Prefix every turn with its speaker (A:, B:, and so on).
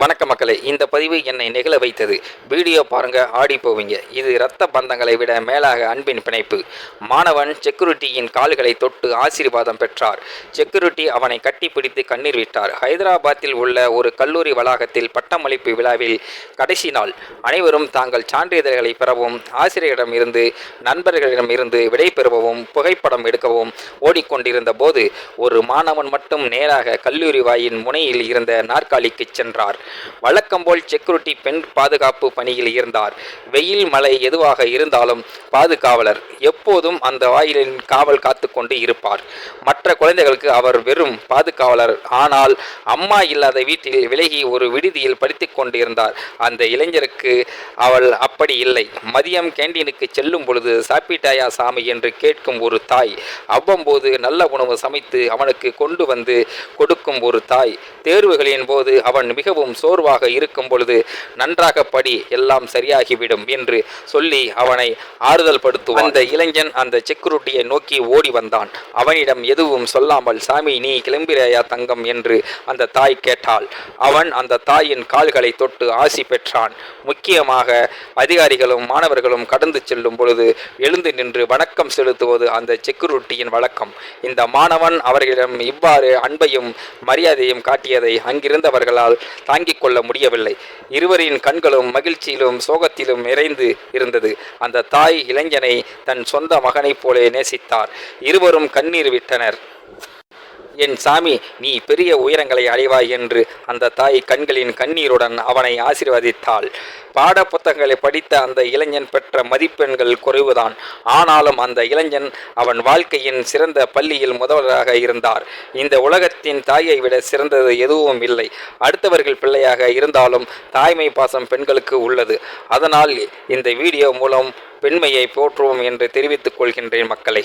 A: வணக்க மக்களே இந்த பதிவு என்னை நெகிழ வைத்தது. வீடியோ பாருங்க ஆடி போவீங்க. இது இரத்த பந்தங்களை விட மேலாக அன்பின் பிணைப்பு. மாணவன் செக்யூரிட்டியின் கால்களை தொட்டு ஆசீர்வாதம் பெற்றார். செக்யூரிட்டி அவனை கட்டிப்பிடித்து கண்ணீர் விட்டார். ஹைதராபாத்தில் உள்ள ஒரு கல்லூரி வளாகத்தில் பட்டமளிப்பு விழாவில் கடைசி நாள். அனைவரும் தாங்கள் சான்றிதழ்களை பெறவும் ஆசிரியரிடம் இருந்து நண்பர்களிடம் இருந்து விடை பெறுவவும் புகைப்படம் எடுக்கவும் ஓடிக்கொண்டிருந்த போது ஒரு மாணவன் மட்டும் நேராக கல்லூரி வாயின் முனையில் இருந்த நாற்காலிக்கு சென்றார். வழக்கம் போல் செக்யூரிட்டி பெண் பாதுகாப்பு பணியில் இருந்தார். வெயில் மழை எதுவாக இருந்தாலும் பாதுகாவலர் எப்போதும் அந்த வாயிலின் காவல் காத்து கொண்டு இருப்பார். மற்ற குழந்தைகளுக்கு அவர் வெறும் பாதுகாவலர். ஆனால் அம்மா இல்லாத வீட்டில் விலகி ஒரு விடுதியில் படித்துக் கொண்டிருந்தார். அந்த இளைஞருக்கு அவள் அப்படி இல்லை. மதியம் கேண்டீனுக்கு செல்லும் பொழுது சாப்பிட்டாயா சாமி என்று கேட்கும் ஒரு தாய். அவ்வப்போது நல்ல உணவு சமைத்து அவனுக்கு கொண்டு வந்து கொடுக்கும் ஒரு தாய். தேர்வுகளின் போது அவன் மிகவும் சோர்வாக இருக்கும் பொழுது நன்றாக படி எல்லாம் சரியாகிவிடும் என்று சொல்லி அவனை ஆறுதல் படுத்துவான் அந்த இளைஞன் அந்த செக்குருட்டியை நோக்கி ஓடி வந்தான். அவனிடம் எதுவும் சொல்லாமல் சாமி நீ கிளம்பிறையா தங்கம்? என்று அந்த தாய் கேட்டாள். அவன் அந்த தாயின் கால்களை தொட்டு ஆசி பெற்றான். முக்கியமாக அதிகாரிகளும் மாணவர்களும் கடந்து செல்லும் பொழுது எழுந்து நின்று வணக்கம் செலுத்துவது அந்த செக்குருட்டியின் வழக்கம். இந்த மாணவன் அவர்களிடம் இவ்வாறு அன்பையும் மரியாதையும் காட்டியதை அங்கிருந்தவர்களால் தாங்கி தாங்கிக் கொள்ள முடியவில்லை. இருவரின் கண்களும் மகிழ்ச்சியிலும் சோகத்திலும் நிறைந்து இருந்தது. அந்த தாய் இளைஞனை தன் சொந்த மகனைப் போலே நேசித்தார். இருவரும் கண்ணீர் விட்டனர். என் சாமி நீ பெரிய உயரங்களை அடைவாய் என்று அந்த தாய் கண்களின் கண்ணீருடன் அவனை ஆசீர்வதித்தாள். பாட புத்தகங்களை படித்த அந்த இளைஞன் பெற்ற மதிப்பெண்கள் குறைவுதான். ஆனாலும் அந்த இளைஞன் அவன் வாழ்க்கையின் சிறந்த பள்ளியில் முதல்வராக இருந்தார். இந்த உலகத்தின் தாயை விட சிறந்தது எதுவும் இல்லை. அடுத்தவர்கள் பிள்ளையாக இருந்தாலும் தாய்மை பாசம் பெண்களுக்கு உள்ளது. அதனால் இந்த வீடியோ மூலம் பெண்மையை போற்றுவோம் என்று தெரிவித்துக் கொள்கின்றேன் மக்களை.